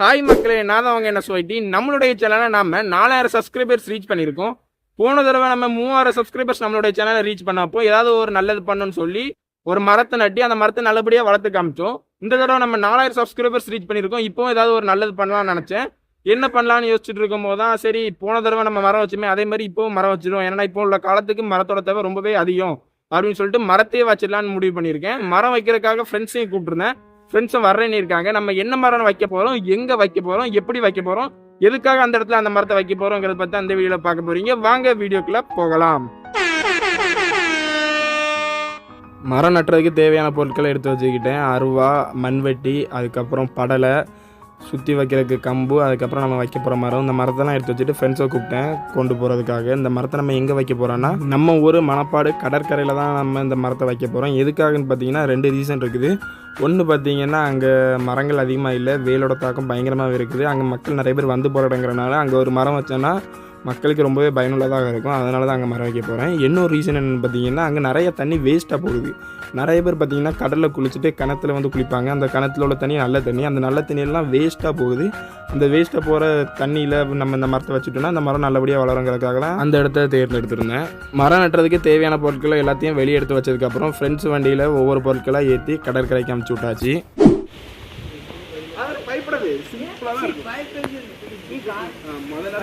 Hi மக்களே நான் தான் அவங்க என்ன சொல்லிட்டு நம்மளுடைய சேனலை நாம நாலாயிரம் சப்ஸ்கிரைபர்ஸ் ரீச் பண்ணியிருக்கோம். போன தடவை நம்ம மூவாயிரம் சப்ஸ்கிரைபர்ஸ் நம்மளுடைய சேனலை ரீச் பண்ணப்போ ஏதாவது ஒரு நல்லது பண்ணணும்னு சொல்லி ஒரு மரத்தை நட்டி அந்த மரத்தை நல்லபடியாக வளர்த்து காமிச்சோம். இந்த தடவை நம்ம நாலாயிரம் சப்ஸ்கிரைபர்ஸ் ரீச் பண்ணியிருக்கோம். இப்போ ஏதாவது ஒரு நல்லது பண்ணலாம்னு நினச்சேன். என்ன பண்ணலாம்னு யோசிச்சுட்டு இருக்கும்போது தான் சரி போன தடவை நம்ம மரம் வச்சுமே அதே மாதிரி இப்போவும் மரம் வச்சிடும் ஏன்னா இப்போ உள்ள காலத்துக்கு மரத்தோட தேவை ரொம்பவே அதிகம். அப்படின்னு சொல்லிட்டு மரத்தையே வச்சிடலான்னு முடிவு பண்ணியிருக்கேன். மரம் வைக்கிறதுக்காக ஃப்ரெண்ட்ஸையும் கூப்பிட்டுருந்தேன். ஃப்ரெண்ட்ஸும் வர்றேன்னு இருக்காங்க. நம்ம என்ன மரம் வைக்க போகிறோம் எங்கே வைக்க போகிறோம் எப்படி வைக்க போகிறோம் எதுக்காக அந்த இடத்துல அந்த மரத்தை வைக்க போகிறோங்கிறத பற்றி அந்த வீடியோவில் பார்க்க போகிறீங்க வாங்க வீடியோக்குள்ளே போகலாம். மரம் நட்டுறதுக்கு தேவையான பொருட்களை எடுத்து வச்சுக்கிட்டேன். அருவா மண்வெட்டி அதுக்கப்புறம் படலை சுற்றி வைக்கிறதுக்கு கம்பு அதுக்கப்புறம் நம்ம வைக்க போகிற மரம் இந்த மரத்தெல்லாம் எடுத்து வச்சுட்டு ஃப்ரெண்ட்ஸை கூப்பிட்டேன் கொண்டு போகிறதுக்காக இந்த மரத்தை நம்ம எங்கே வைக்க போகிறோன்னா நம்ம ஊர் மணப்பாடு கடற்கரையில் தான் நம்ம இந்த மரத்தை வைக்க போகிறோம் எதுக்காகன்னு பார்த்தீங்கன்னா ரெண்டு ரீசன் இருக்குது. ஒன்று பார்த்தீங்கன்னா அங்கே மரங்கள் அதிகமாக இல்லை வெயிலோட தாக்கம் பயங்கரமாக இருக்குது. அங்கே மக்கள் நிறைய பேர் வந்து போகிற இடங்கிறனால அங்கே ஒரு மரம் வச்சோன்னா மக்களுக்கு ரொம்பவே பயனுள்ளதாக இருக்கும். அதனால தான் அங்கே மரம் வைக்க போகிறேன் இன்னொரு ரீசன் என்னென்னு பார்த்தீங்கன்னா அங்கே நிறைய தண்ணி வேஸ்ட்டாக போகுது. நிறைய பேர் பார்த்தீங்கன்னா கடலில் குளிச்சுட்டு கிணத்துல வந்து குளிப்பாங்க. அந்த கிணத்துல உள்ள தண்ணி நல்ல தண்ணி. அந்த நல்ல தண்ணியெல்லாம் வேஸ்ட்டாக போகுது. அந்த வேஸ்ட்டாக போகிற தண்ணியில் நம்ம இந்த மரத்தை வச்சுட்டோம்னா அந்த மரம் நல்லபடியாக வளருங்கிறதுக்காக தான் அந்த இடத்த தேர்ந்தெடுத்திருந்தேன். மரம் நட்டுறதுக்கு தேவையான பொருட்களை எல்லாத்தையும் வெளியே எடுத்து வச்சதுக்கப்புறம் ஃப்ரெண்ட்ஸ் வண்டியில் ஒவ்வொரு பொருட்களாக ஏற்றி கடற்கரைக்கு அமுச்சு விட்டாச்சு.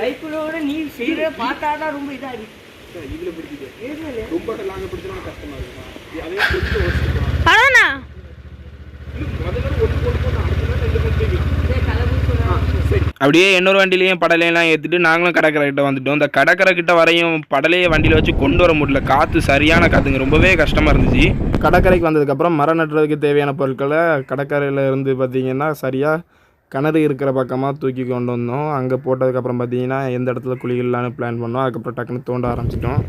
பைப்பிலோட நீ ரொம்ப இருக்கு. அப்படியே இன்னொரு வண்டிலையும் படலையெல்லாம் ஏற்றிட்டு நாங்களும் கடற்கரை கிட்ட வந்துட்டோம். இந்த கடற்கரை கிட்ட வரையும் படலையை வண்டியில் வச்சு கொண்டு வர முடியல. காற்று சரியான காற்றுங்க ரொம்பவே கஷ்டமாக இருந்துச்சு. கடற்கரைக்கு வந்ததுக்கப்புறம் மரம் நட்டுறதுக்கு தேவையான பொருட்களை கடற்கரையில் இருந்து பார்த்தீங்கன்னா சரியாக கிணறு இருக்கிற பக்கமாக தூக்கி கொண்டு வந்தோம். அங்கே போட்டதுக்கப்புறம் பார்த்தீங்கன்னா எந்த இடத்துல குளிக்கலான்னு பிளான் பண்ணோம். அதுக்கப்புறம் டக்குன்னு தோண்ட ஆரம்பிச்சிட்டோம்.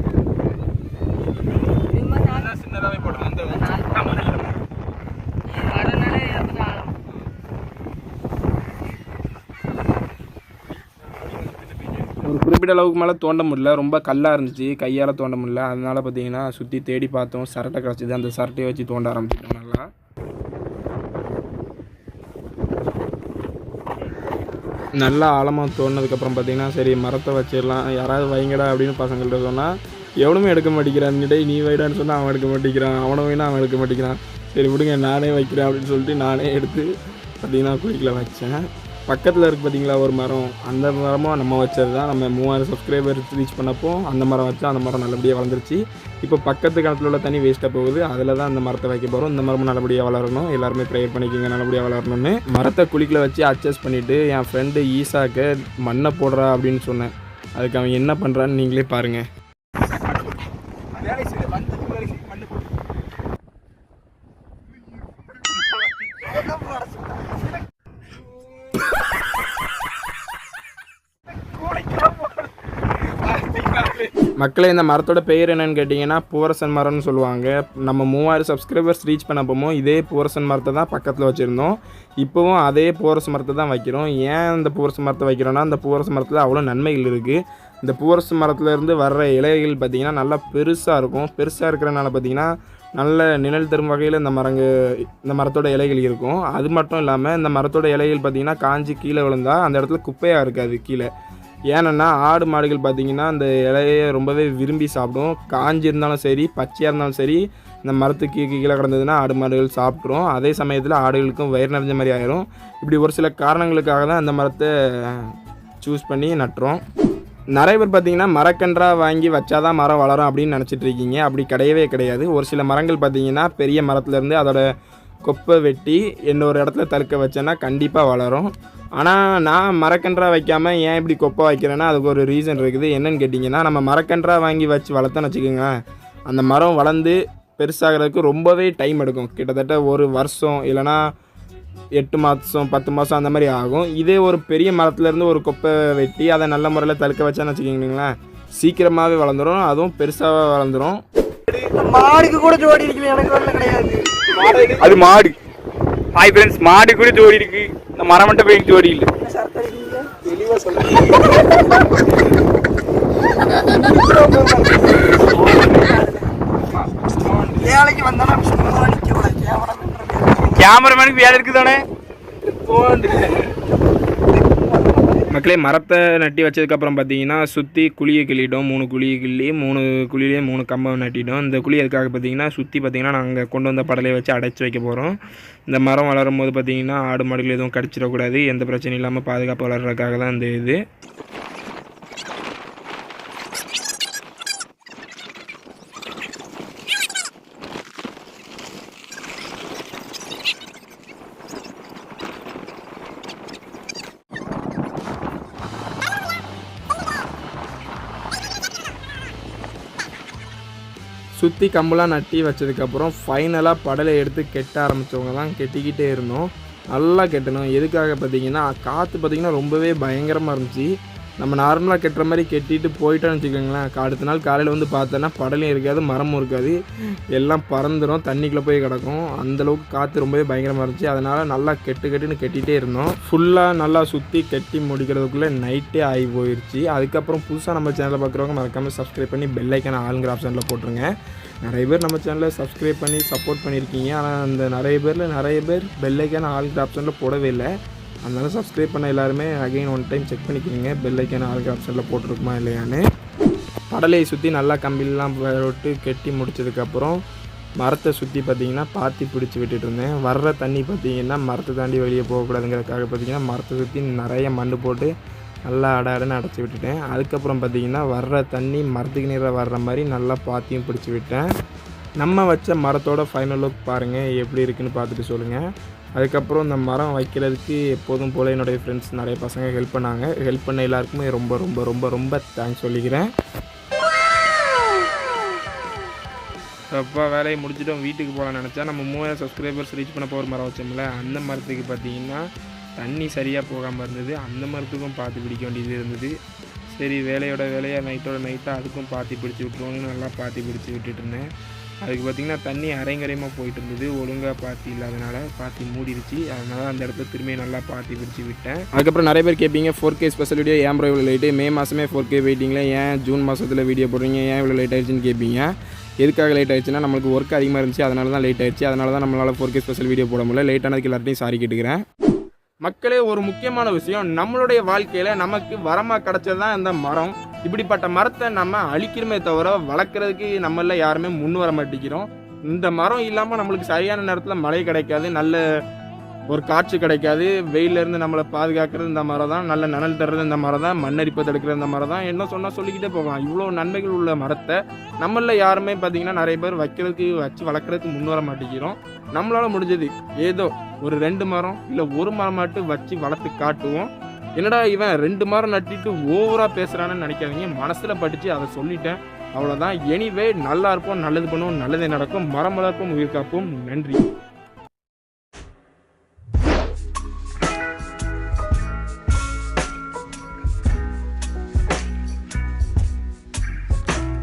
ஒரு குறிப்பிட்ட அளவுக்கு மேலே தோண்ட முடியல. ரொம்ப கல்லாக இருந்துச்சு. கையால் தோண்ட முடியல. அதனால் பார்த்தீங்கன்னா சுற்றி தேடி பார்த்தோம். சரட்டை கிடச்சிது அந்த சரட்டையை வச்சு தோண்ட ஆரம்பிச்சிட்டோம் நல்லா. நல்லா ஆழமாக தோணுனதுக்கப்புறம் பார்த்தீங்கன்னா சரி மரத்தை வச்சிடலாம். யாராவது வைங்கடா அப்படின்னு பசங்கள்கிட்ட சொன்னால் எவனுமே எடுக்க மாட்டேங்கிறான். டேய் நீ வைடான்னு சொன்னால் அவன் எடுக்க மாட்டேங்கிறான். அவனை வேணா அவன் எடுக்க மாட்டேங்கிறான். சரி விடுங்க நானே வைக்கிறேன் அப்படின்னு சொல்லிட்டு நானே எடுத்து பார்த்தீங்கன்னா குழிக்கில் வச்சேன். பக்கத்தில் இருக்கு பார்த்தீங்களா ஒரு மரம். அந்த மரமும் நம்ம வச்சது தான் நம்ம மூவாயிரம் சப்ஸ்கிரைபர் ரீச் பண்ணப்போ அந்த மரம் வச்சா அந்த மரம் நல்லபடியாக வளர்ந்துருச்சு. இப்போ பக்கத்து காலத்தில் உள்ள தண்ணி வேஸ்ட்டாக போகுது. அதில் தான் அந்த மரத்தை வைக்க போகிறோம் இந்த மரமும் நல்லபடியாக வளரணும். எல்லாருமே ப்ரேயர் பண்ணிக்கோங்க நல்லபடியாக வளரணும்னு. மரத்தை குழிக்கில் வச்சு அட்ஜஸ்ட் பண்ணிவிட்டு என் ஃப்ரெண்டு ஈசாக்கு மண்ணை போடுறா அப்படின்னு சொன்னேன். அதுக்கு அவன் என்ன பண்ணுறான்னு நீங்களே பாருங்கள் மக்களை இந்த மரத்தோட பெயர் என்னன்னு கேட்டிங்கன்னா பூவரசன் மரம்னு சொல்லுவாங்க. நம்ம மூவாயிரம் சப்ஸ்கிரைபர்ஸ் ரீச் பண்ணப்போமோ இதே பூவரசன் மரத்தை தான் பக்கத்தில் வச்சுருந்தோம். இப்போவும் அதே பூவரச மரத்தை தான் வைக்கிறோம். ஏன் அந்த பூவரச மரத்தை வைக்கிறோன்னா அந்த பூரச மரத்தில் அவ்வளோ நன்மைகள் இருக்குது இந்த பூவரச மரத்துலேருந்து வர்ற இலைகள் பார்த்திங்கன்னா நல்லா பெருசாக இருக்கும். பெருசாக இருக்கிறனால பார்த்திங்கன்னா நல்ல நிழல் தரும் வகையில் இந்த மரங்கு இந்த மரத்தோட இலைகள் இருக்கும். அது மட்டும் இல்லாமல் இந்த மரத்தோட இலைகள் பார்த்திங்கன்னா காஞ்சி கீழே விழுந்தா அந்த இடத்துல குப்பையாக இருக்காது கீழே. ஏன்னா ஆடு மாடுகள் பார்த்திங்கன்னா அந்த இலையை ரொம்பவே விரும்பி சாப்பிடும். காஞ்சி இருந்தாலும் சரி பச்சையாக இருந்தாலும் சரி இந்த மரத்துக்கு கீழே கிடந்ததுன்னா ஆடு மாடுகள் சாப்பிட்ரும் அதே சமயத்தில் ஆடுகளுக்கும் வயிறு நிறைஞ்ச மாதிரி ஆயிரும். இப்படி ஒரு சில காரணங்களுக்காக தான் அந்த மரத்தை சூஸ் பண்ணி நட்டுறோம். நிறைய பேர் பார்த்தீங்கன்னா மரக்கன்றாக வாங்கி வச்சாதான் மரம் வளரும் அப்படின்னு நினச்சிட்டு இருக்கீங்க. அப்படி கிடையவே கிடையாது. ஒரு சில மரங்கள் பார்த்தீங்கன்னா பெரிய மரத்துலேருந்து அதோட கொப்பை வெட்டி இன்னொரு இடத்துல தடுக்க வச்சேன்னா கண்டிப்பாக வளரும். ஆனால் நான் மரக்கன்றா வைக்காமல் ஏன் இப்படி கொப்பை வைக்கிறேன்னா அதுக்கு ஒரு ரீசன் இருக்குது. என்னன்னு கேட்டிங்கன்னா நம்ம மரக்கன்றா வாங்கி வச்சு வளர்த்தோன்னு வச்சுக்கோங்களேன் அந்த மரம் வளர்ந்து பெருசாகிறதுக்கு ரொம்பவே டைம் எடுக்கும். கிட்டத்தட்ட ஒரு வருஷம் இல்லைன்னா எட்டு மாதம் பத்து மாதம் அந்த மாதிரி ஆகும். இதே ஒரு பெரிய மரத்துலேருந்து ஒரு கொப்பை வெட்டி அதை நல்ல முறையில் தடுக்க வச்சான்னு வச்சுக்கிங்களேன் சீக்கிரமாகவே வளர்ந்துடும் அதுவும் பெருசாக வளர்ந்துடும் மாடுக்கு கூட ஜோடி இருக்குது எனக்கு கிடையாது. அது மாடு. ஹாய் ஃப்ரெண்ட்ஸ் மாடு கூட ஜோடி இருக்கு. இந்த மரம் மட்டும் போய் ஜோடி இல்லை. கேமராமேனுக்கு வேலை இருக்குதானே? மக்களே மரத்தை நட்டி வச்சதுக்கப்புறம் பார்த்தீங்கன்னா சுற்றி குழியை கிள்ளிட்டோம் மூணு குழியை கிள்ளி மூணு குழியிலே மூணு கம்பம் நட்டிட்டோம் இந்த குழி எதுக்காக பார்த்தீங்கன்னா சுற்றி பார்த்தீங்கன்னா நாங்கள் கொண்டு வந்த படலையை வச்சு அடைச்சி வைக்க போகிறோம் இந்த மரம் வளரும் போது பார்த்தீங்கன்னா ஆடு மாடுகள் எதுவும் கடிச்சிடக்கூடாது. எந்த பிரச்சனையும் இல்லாமல் பாதுகாப்பு வளர்கிறதுக்காக தான் இந்த இது. சுற்றி கம்பெலாம் நட்டி வச்சதுக்கப்புறம் ஃபைனலாக படலை எடுத்து கெட்ட ஆரம்பித்தவங்க தான் கெட்டிக்கிட்டே இருந்தோம். நல்லா கெட்டணும் எதுக்காக பார்த்தீங்கன்னா காற்று பார்த்தீங்கன்னா ரொம்பவே பயங்கரமாக இருந்துச்சு. நம்ம நார்மலாக கெட்டுற மாதிரி கெட்டிட்டு போயிட்டோன்னு வச்சுக்கோங்களேன். அடுத்த நாள் காலையில் வந்து பார்த்தோன்னா படலையும் இருக்காது மரமும் இருக்காது. எல்லாம் பறந்துடும் தண்ணிக்குள்ளே போய் கிடக்கும். அந்தளவுக்கு காற்று ரொம்பவே பயங்கரமாக இருந்துச்சு. அதனால் நல்லா கெட்டு கெட்டுன்னு கெட்டிகிட்டே இருந்தோம். ஃபுல்லாக நல்லா சுற்றி கெட்டி முடிக்கிறதுக்குள்ளே நைட்டே ஆகி போயிடுச்சு அதுக்கப்புறம் புதுசாக நம்ம சேனலை பார்க்குறவங்க மறக்காமல் சப்ஸ்கிரைப் பண்ணி பெல்லைக்கான ஆளுங்கிற ஆப்ஷனில் போட்டுருங்க. நிறைய பேர் நம்ம சேனலை சப்ஸ்கிரைப் பண்ணி சப்போர்ட் பண்ணியிருக்கீங்க. ஆனால் அந்த நிறைய பேரில் நிறைய பேர் பெல்லைக்கான ஆளுங்கிற ஆப்ஷனில் போடவே இல்லை. அதனால் சப்ஸ்கிரைப் பண்ண எல்லாருமே அகைன் ஒன் டைம் செக் பண்ணிக்கோங்க. பெல் ஐக்கான ஆளுக்கு ஆப்ஷனில் போட்டிருக்குமா இல்லையான்னு. கடலையை சுற்றி நல்லா கம்பிலாம் விட்டு கெட்டி முடிச்சதுக்கப்புறம் மரத்தை சுற்றி பார்த்தீங்கன்னா பாத்தி பிடிச்சி விட்டுட்டு இருந்தேன். வர்ற தண்ணி பார்த்தீங்கன்னா மரத்தை தாண்டி வெளியே போகக்கூடாதுங்கிறதுக்காக பார்த்தீங்கன்னா மரத்தை சுற்றி நிறைய மண் போட்டு நல்லா அட அடன்னு அடைச்சி விட்டுட்டேன். அதுக்கப்புறம் பார்த்தீங்கன்னா வர்ற தண்ணி மரத்துக்கு நீராக வர்ற மாதிரி நல்லா பாத்தியும் பிடிச்சி விட்டேன். நம்ம வச்ச மரத்தோட ஃபைனல் லுக் பாருங்கள் எப்படி இருக்குன்னு பார்த்துட்டு சொல்லுங்கள் அதுக்கப்புறம் இந்த மரம் வைக்கிறதுக்கு எப்போதும் போல் என்னுடைய ஃப்ரெண்ட்ஸ் நிறைய பசங்க ஹெல்ப் பண்ணாங்க. ஹெல்ப் பண்ண எல்லாருக்குமே ரொம்ப ரொம்ப ரொம்ப ரொம்ப தேங்க்ஸ் சொல்லிக்கிறேன். அப்பா வேலையை முடிச்சுட்டோம். வீட்டுக்கு போகலான்னு நினச்சா நம்ம மூவாயிரம் சப்ஸ்கிரைபர்ஸ் ரீச் பண்ண போகிற மரம் வச்சோம்ல அந்த மரத்துக்கு பார்த்தீங்கன்னா தண்ணி சரியாக போகாமல் இருந்தது. அந்த மரத்துக்கும் பார்த்து பிடிக்க வேண்டியது இருந்தது. சரி வேலையோட வேலையாக நைட்டோட நைட்டாக அதுக்கும் பார்த்து பிடிச்சி விட்ருவோன்னு நல்லா பாத்தி பிடிச்சி விட்டுட்டு இருந்தேன். அதுக்கு பார்த்திங்கன்னா தண்ணி அரைங்கரையமாக போயிட்டு இருந்தது ஒழுங்காக பாத்தி இல்லாதனால பாத்தி மூடிடுச்சு அதனால அந்த இடத்த திரும்பி நல்லா பாத்தி பிடிச்சி விட்டேன். அதுக்கப்புறம் நிறைய பேர் கேட்பீங்க ஃபோர் கே ஸ்பெஷல் வீடியோ ஏன் ப்ரோ இவ்வளோ லேட்டு மே மாதமே ஃபோர் கே வெயிட்டிங்கில் ஏன் ஜூன் மாதத்தில் வீடியோ போடுறீங்க? ஏன் இவ்வளோ லேட் ஆயிடுச்சுன்னு கேட்பீங்க எதுக்காக லேட் ஆயிடுச்சுன்னா நம்மளுக்கு ஒர்க் அதிகமாக இருந்துச்சு. அதனால தான் லேட் ஆயிடுச்சு. அதனால தான் நம்மளால் ஃபோர் கே ஸ்பெஷல் வீடியோ போட முடியல. லேட் ஆனதுக்கு எல்லாத்தையும் சாரி கேட்டுக்கிறேன். மக்களே ஒரு முக்கியமான விஷயம். நம்மளுடைய வாழ்க்கையில் நமக்கு வரமாக கிடைச்சது தான் இந்த மரம். இப்படிப்பட்ட மரத்தை நம்ம அழிக்கிறோமே தவிர வளர்க்குறதுக்கு நம்மள யாருமே முன் வர மாட்டேங்கிறோம். இந்த மரம் இல்லாமல் நம்மளுக்கு சரியான நேரத்தில் மழை கிடைக்காது நல்ல ஒரு காற்று கிடைக்காது. வெயிலேருந்து இருந்து நம்மளை பாதுகாக்கிறது இந்த மரம் தான் நல்ல நனல் தர்றது இந்த மரம் தான் மண்ணரிப்பை தடுக்கிற இந்த மரம் தான் என்ன சொன்னால் சொல்லிக்கிட்டே போகலாம். இவ்வளோ நன்மைகள் உள்ள மரத்தை நம்மளில் யாருமே பார்த்தீங்கன்னா நிறைய பேர் வைக்கிறதுக்கு வச்சு வளர்க்குறதுக்கு முன் வர மாட்டேங்கிறோம். நம்மளால் முடிஞ்சது ஏதோ ஒரு ரெண்டு மரம் இல்லை ஒரு மரம் மட்டும் வச்சு வளர்த்து காட்டுவோம். என்னடா இவன் ரெண்டு மாதம் நட்டிட்டு ஓவராக பேசுகிறான்னு நினைக்காதீங்க. மனசில் படித்து அதை சொல்லிட்டேன். அவ்வளோதான் எனிவே நல்லா இருப்போம் நல்லது பண்ணுவோம் நல்லதே நடக்கும். மரம் வளர்ப்போம் உயிர் காப்போம். நன்றி.